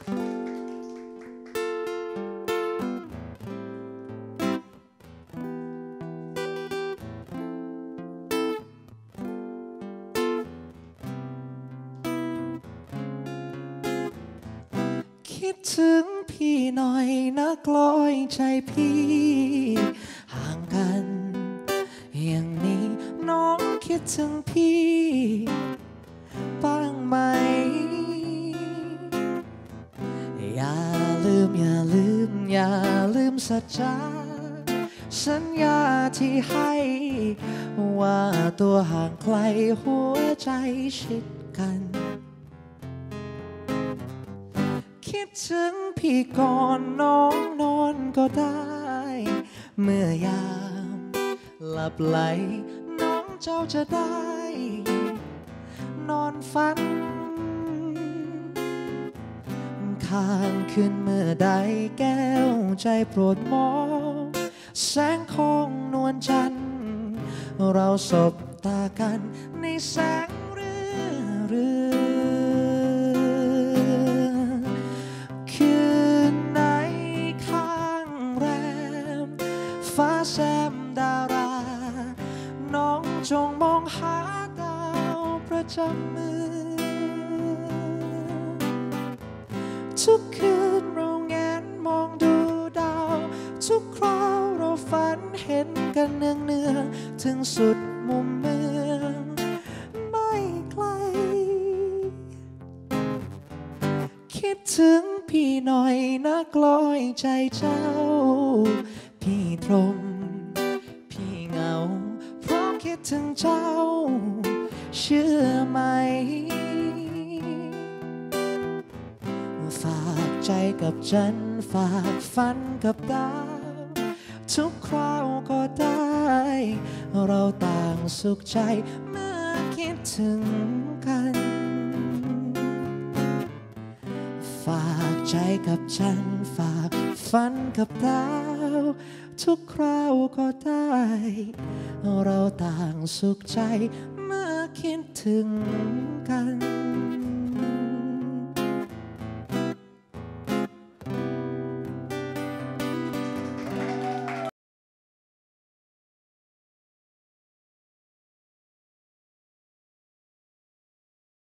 คิดถึงพี่หน่อยนะกลอยใจพี่ ห่างกัน อย่างนี้น้องคิดถึงพี่ บ้างไหม มอย่าลืมอย่าลืมสัจจาสัญญาที่ให้ ว่าตัวห่างไกลหัวใจชิดกัน คิดถึงพี่ก่อนน้องนอนก็ได้ เมื่อยามหลับไหลน้องเจ้าจะได้ นอนฝัน ข้างคืนเมื่อใดแก้วใจโปรดมอง แสงของนวลจันทร์เราสบตากันในแสงเรือเรือคืนไหนข้างแรม ฟ้าแซมดารา น้องจงมองหาดาวประจำมือ ทุกคืนเราแงนมองดูดาว ทุกคราวเราฝันเห็นกันเนืองเนืองๆถึงสุดมุมเมืองไม่ไกล คิดถึงพี่หน่อยนะกลอยใจเจ้า พี่ตรงพี่เหงา เพราะคิดถึงเจ้า เชื่อไหม ใจกับฉันฝากฝันกับดาวทุกคราวก็ได้ เราต่างสุขใจเมื่อคิดถึงกัน ฝากใจกับฉันฝากฝันกับดาวทุกคราวก็ได้ เราต่างสุขใจเมื่อคิดถึงกัน